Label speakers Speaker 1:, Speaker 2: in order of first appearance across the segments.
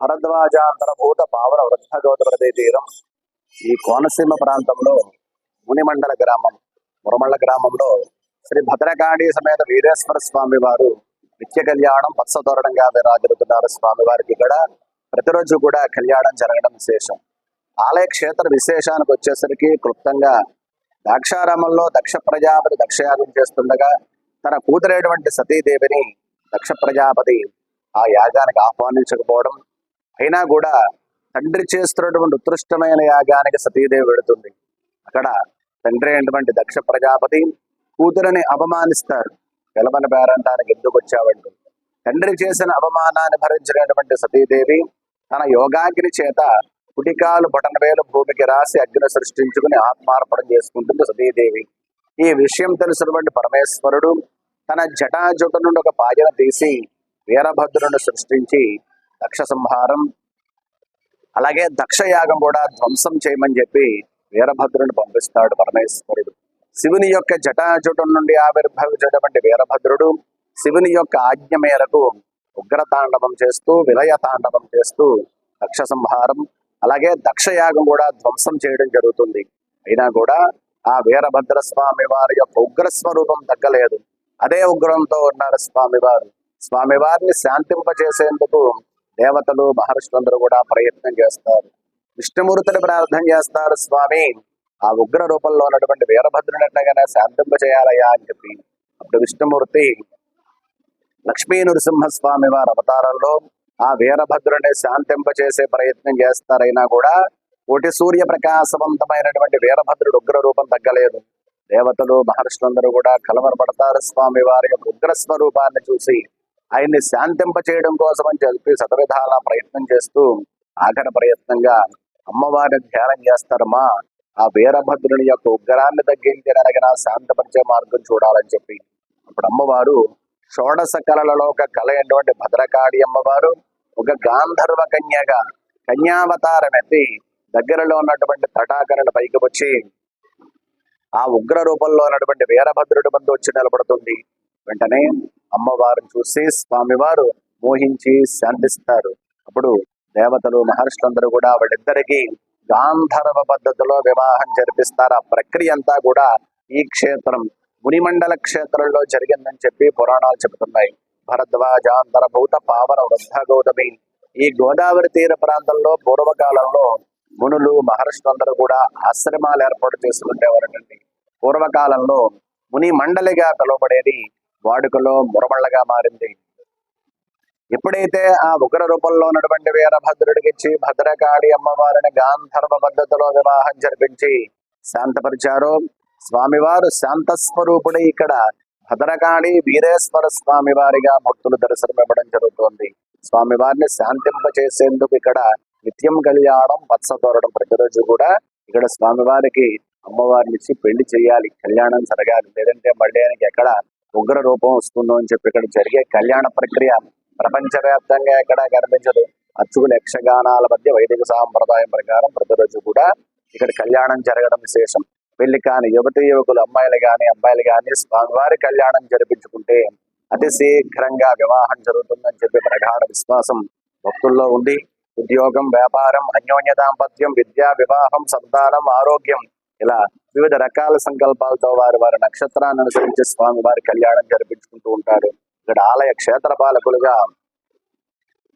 Speaker 1: భరద్వాజాంతరభూత పావన వృద్ధ గౌతమృదే తీరం ఈ కోనసీమ ప్రాంతంలో మునిమండల గ్రామం మురమళ్ళ గ్రామంలో శ్రీ భద్రకాళి సమేత వీరేశ్వర స్వామి వారు నిత్య కళ్యాణం పత్సతోరణంగా విరాజుతున్నారు స్వామి వారికి ఇక్కడ. ప్రతిరోజు కూడా కళ్యాణం జరగడం విశేషం. ఆలయ క్షేత్ర విశేషానికి వచ్చేసరికి క్లుప్తంగా ద్రాక్షారామంలో దక్ష ప్రజాపతి దక్షయాగం చేస్తుండగా తన కూతురైనటువంటి సతీదేవిని దక్ష ప్రజాపతి ఆ యాగానికి ఆహ్వానించకపోవడం అయినా కూడా తండ్రి చేస్తున్నటువంటి ఉత్కృష్టమైన యాగానికి సతీదేవి వెడుతుంది అక్కడ తండ్రి అయినటువంటి దక్ష ప్రజాపతి కూతురని అవమానిస్తారు వెలమని పేరంటానికి ఎందుకు వచ్చావంటూ తండ్రి చేసిన అవమానాన్ని భరించినటువంటి సతీదేవి తన యోగాగ్ని చేత కుటికాలు బొటనవేలు భూమికి రాసి అగ్ని సృష్టించుకుని ఆత్మార్పణం చేసుకుంటుంది సతీదేవి. ఈ విషయం తెలిసినటువంటి పరమేశ్వరుడు తన జటాజుట నుండి ఒక పాయన తీసి వీరభద్రుని సృష్టించి దక్ష సంహారం అలాగే దక్షయాగం కూడా ధ్వంసం చేయమని చెప్పి వీరభద్రుని పంపిస్తాడు పరమేశ్వరుడు. శివుని యొక్క జటాజుటం నుండి ఆవిర్భవించినటువంటి వీరభద్రుడు శివుని యొక్క ఆజ్ఞ మేరకు ఉగ్రతాండవం చేస్తూ విలయ తాండవం చేస్తూ దక్ష సంహారం అలాగే దక్షయాగం కూడా ధ్వంసం చేయడం జరుగుతుంది. అయినా కూడా ఆ వీరభద్ర స్వామి వారి యొక్క ఉగ్ర స్వరూపం తగ్గలేదు. అదే ఉగ్రంతో ఉన్నారు స్వామివారు. స్వామివారిని శాంతింపజేసేందుకు దేవతలు మహర్షులందరూ కూడా ప్రయత్నం చేస్తారు. విష్ణుమూర్తిని ప్రార్థన చేస్తారు స్వామి ఆ ఉగ్ర రూపంలో ఉన్నటువంటి వీరభద్రుని ఎట్లాగైనా శాంతింప చేయాలయ్యా అని చెప్పి. అప్పుడు విష్ణుమూర్తి లక్ష్మీ నృసింహస్వామి వారి అవతారంలో ఆ వీరభద్రుని శాంతింపచేసే ప్రయత్నం చేస్తారైనా కూడా కోటి సూర్య ప్రకాశవంతమైనటువంటి వీరభద్రుడు ఉగ్ర రూపం తగ్గలేదు. దేవతలు మహర్షులందరూ కూడా కలవరపడతారు. స్వామి వారి యొక్క ఉగ్ర స్వరూపాన్ని చూసి ఆయన్ని శాంతింప చేయడం కోసం అని చెప్పి శతవిధాల ప్రయత్నం చేస్తూ ఆఖరి ప్రయత్నంగా అమ్మవారిని ధ్యానం చేస్తారమ్మా. ఆ వీరభద్రుని యొక్క ఉగ్రాన్ని తగ్గించడానికి నా శాంతపరిచే మార్గం చూడాలని చెప్పి. అప్పుడు అమ్మవారు షోడశ కళలలో ఒక కళ అయినటువంటి భద్రకాళి అమ్మవారు ఒక గాంధర్వ కన్యగా కన్యావతారం ఎత్తి దగ్గరలో ఉన్నటువంటి తటాకరణ పైకి వచ్చి ఆ ఉగ్ర రూపంలో ఉన్నటువంటి వీరభద్రుడి ముందు వచ్చి నిలబడుతుంది. వెంటనే అమ్మవారిని చూసి స్వామివారు మోహించి శాంతిస్తారు. అప్పుడు దేవతలు మహర్షులందరూ కూడా వాళ్ళిద్దరికీ గాంధర్వ పద్ధతిలో వివాహం జరిపిస్తారు. ఆ ప్రక్రియ అంతా కూడా ఈ క్షేత్రం మునిమండల క్షేత్రంలో జరిగిందని చెప్పి పురాణాలు చెబుతున్నాయి. భరద్వాజాంతర భూత పావన వృద్ధ గౌతమి ఈ గోదావరి తీర ప్రాంతంలో పూర్వకాలంలో మునులు మహర్షులందరూ కూడా ఆశ్రమాలు ఏర్పాటు చేసుకుంటేవారటండి పూర్వకాలంలో ముని మండలిగా పిలువబడేది వాడుకలో మురమళ్ళగా మారింది. ఎప్పుడైతే ఆ ఉగ్ర రూపంలో ఉన్నటువంటి వీరభద్రుడికిచ్చి భద్రకాళి అమ్మవారిని గాంధర్వ పద్ధతిలో వివాహం జరిపించి శాంతపరిచారో స్వామివారు శాంతస్వరూపుడి ఇక్కడ భద్రకాళి వీరేశ్వర స్వామి వారిగా భక్తులు దర్శనం ఇవ్వడం జరుగుతోంది. స్వామివారిని శాంతింప చేసేందుకు ఇక్కడ నిత్యం కళ్యాణం పత్సతోరడం ప్రతిరోజు కూడా ఇక్కడ స్వామివారికి అమ్మవారిని ఇచ్చి పెళ్ళి చేయాలి. కళ్యాణం జరగాలి. లేదంటే మళ్ళీ ఆయనకి ఎక్కడ ఉగ్ర రూపం వస్తుందో అని చెప్పి ఇక్కడ జరిగే కళ్యాణ ప్రక్రియ ప్రపంచవ్యాప్తంగా ఎక్కడ కనిపించదు. అర్చకుల యక్షగానాల మధ్య వైదిక సాంప్రదాయం ప్రకారం ప్రతిరోజు కూడా ఇక్కడ కళ్యాణం జరగడం విశేషం. పెళ్ళి కాని యువతి యువకులు అమ్మాయిలు కానీ అబ్బాయిలు గాని స్వామివారి కళ్యాణం జరిపించుకుంటే అతి శీఘ్రంగా వివాహం జరుగుతుందని చెప్పి ప్రగాఢ విశ్వాసం భక్తుల్లో ఉంది. ఉద్యోగం వ్యాపారం అన్యోన్య దాంపత్యం విద్య వివాహం సంతానం ఆరోగ్యం ఇలా వివిధ రకాల సంకల్పాలతో వారు వారి నక్షత్రాన్ని అనుసరించి స్వామి వారి కళ్యాణం జరిపించుకుంటూ ఉంటారు. ఇక్కడ ఆలయ క్షేత్ర పాలకులుగా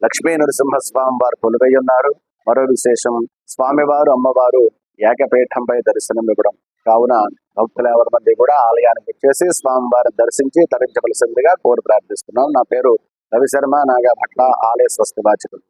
Speaker 1: లక్ష్మీ నరసింహస్వామి వారు కొలువై ఉన్నారు. మరో విశేషం స్వామివారు అమ్మవారు ఏకపీఠంపై దర్శనం ఇవ్వడం. కావున భక్తులు ఎవరి మంది కూడా ఆలయానికి వచ్చేసి స్వామివారిని దర్శించి తరించవలసిందిగా కోరి ప్రార్థిస్తున్నాం. నా పేరు రవిశర్మ నాగా భట్ల ఆలయ స్వస్తి బాధ్యతలు